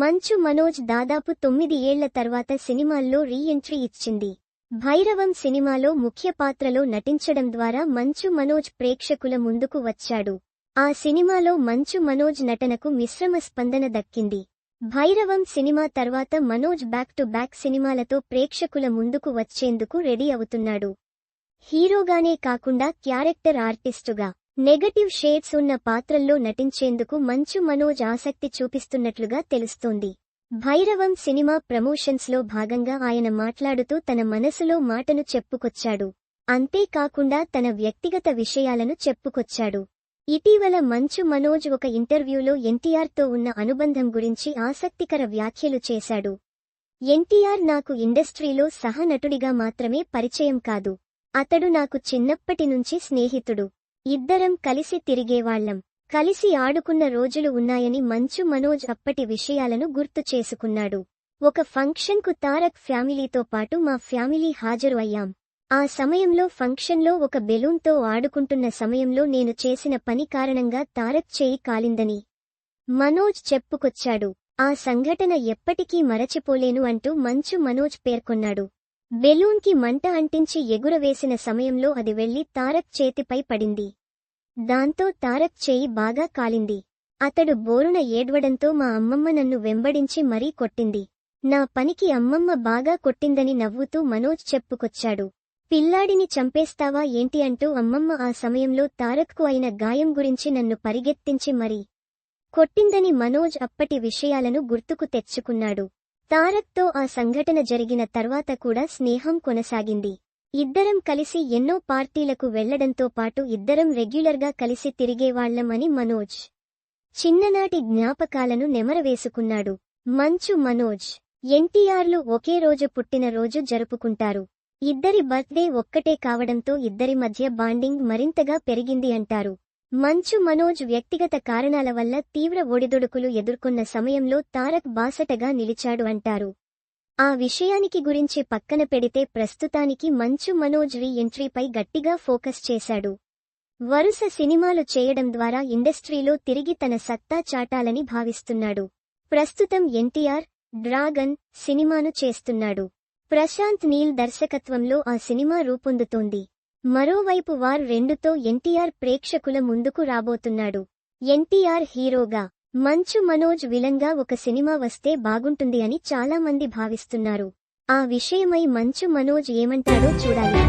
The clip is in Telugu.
మంచు మనోజ్ దాదాపు తొమ్మిది ఏళ్ళ తర్వాత సినిమాల్లో రీ ఎంట్రీ ఇచ్చింది. భైరవం సినిమాలో ముఖ్య పాత్రలో నటించడం ద్వారా మంచు మనోజ్ ప్రేక్షకుల ముందుకు వచ్చాడు. ఆ సినిమాలో మంచు మనోజ్ నటనకు మిశ్రమ స్పందన దక్కింది. భైరవం సినిమా తర్వాత మనోజ్ బ్యాక్ టు బ్యాక్ సినిమాలతో ప్రేక్షకుల ముందుకు వచ్చేందుకు రెడీ అవుతున్నాడు. హీరోగానే కాకుండా క్యారెక్టర్ ఆర్టిస్టుగా. నెగటివ్ షేడ్స్ ఉన్న పాత్రల్లో నటించేందుకు మంచు మనోజ్ ఆసక్తి చూపిస్తున్నట్లుగా తెలుస్తోంది. భైరవం సినిమా ప్రమోషన్స్లో భాగంగా ఆయన మాట్లాడుతూ తన మనసులో మాటను చెప్పుకొచ్చాడు. అంతేకాకుండా తన వ్యక్తిగత విషయాలను చెప్పుకొచ్చాడు. ఇటీవల మంచు మనోజ్ ఒక ఇంటర్వ్యూలో ఎన్టీఆర్తో ఉన్న అనుబంధం గురించి ఆసక్తికర వ్యాఖ్యలు చేశాడు. ఎన్టీఆర్ నాకు ఇండస్ట్రీలో సహనటుడిగా మాత్రమే పరిచయం కాదు. అతడు నాకు చిన్నప్పటి నుంచి స్నేహితుడు. ఇద్దరం కలిసి తిరిగేవాళ్ళం కలిసి ఆడుకున్న రోజులు ఉన్నాయని మంచు మనోజ్ అప్పటి విషయాలను గుర్తు చేసుకున్నాడు. ఒక ఫంక్షన్కు తారక్ ఫ్యామిలీతో పాటు మా ఫ్యామిలీ హాజరు అయ్యాం ఆ సమయంలో ఫంక్షన్లో ఒక బెలూన్తో ఆడుకుంటున్న సమయంలో నేను చేసిన పని కారణంగా తారక్ చేయి కాలిందని మనోజ్ చెప్పుకొచ్చాడు. ఆ సంఘటన ఎప్పటికీ మరచిపోలేను అంటూ మంచు మనోజ్ పేర్కొన్నాడు. బెలూన్కి మంట అంటించి ఎగురవేసిన సమయంలో అది వెళ్ళి తారక్ చేతిపై పడింది. దాంతో తారక్ చేయి బాగా కాలింది. అతడు బోరున ఏడ్వడంతో మా అమ్మమ్మ నన్ను వెంబడించి మరీ కొట్టింది. నా పనికి అమ్మమ్మ బాగా కొట్టిందని నవ్వుతూ మనోజ్ చెప్పుకొచ్చాడు. పిల్లాడిని చంపేస్తావా ఏంటి అంటూ అమ్మమ్మ ఆ సమయంలో తారక్కు అయిన గాయం గురించి నన్ను పరిగెత్తించి మరీ కొట్టిందని మనోజ్ అప్పటి విషయాలను గుర్తుకు తెచ్చుకున్నాడు. తారక్తో ఆ సంఘటన జరిగిన తర్వాత కూడా స్నేహం కొనసాగింది. ఇద్దరం కలిసి ఎన్నో పార్టీలకు వెళ్ళడంతో పాటు ఇద్దరం రెగ్యులర్గా కలిసి తిరిగేవాళ్ళమని మనోజ్ చిన్ననాటి జ్ఞాపకాలను నెమరవేసుకున్నాడు. మంచు మనోజ్ ఎన్టీఆర్లు ఒకే రోజు పుట్టినరోజు జరుపుకుంటారు. ఇద్దరి బర్త్డే ఒక్కటే కావడంతో ఇద్దరి మధ్య బాండింగ్ మరింతగా పెరిగింది అంటారు. మంచు మనోజ్ వ్యక్తిగత కారణాల వల్ల తీవ్ర ఒడిదుడుకులు ఎదుర్కొన్న సమయంలో తారక్ బాసటగా నిలిచాడు అంటారు. ఆ విషయానికి గురించి పక్కన పెడితే ప్రస్తుతానికి మంచు మనోజ్ రీ ఎంట్రీపై గట్టిగా ఫోకస్ చేశాడు. వరుస సినిమాలు చేయడం ద్వారా ఇండస్ట్రీలో తిరిగి తన సత్తా చాటాలని భావిస్తున్నాడు. ప్రస్తుతం ఎన్టీఆర్ డ్రాగన్ సినిమాను చేస్తున్నాడు. ప్రశాంత్ నీల్ దర్శకత్వంలో ఆ సినిమా రూపొందుతోంది. మరోవైపు వార్ రెండుతో ఎన్టీఆర్ ప్రేక్షకుల ముందుకు రాబోతున్నాడు. ఎన్టీఆర్ హీరోగా మంచు మనోజ్ విలంగా ఒక సినిమా వస్తే బాగుంటుంది అని చాలా మంది భావిస్తున్నారు. ఆ విషయమై మంచు మనోజ్ ఏమంటాడో చూడాలి.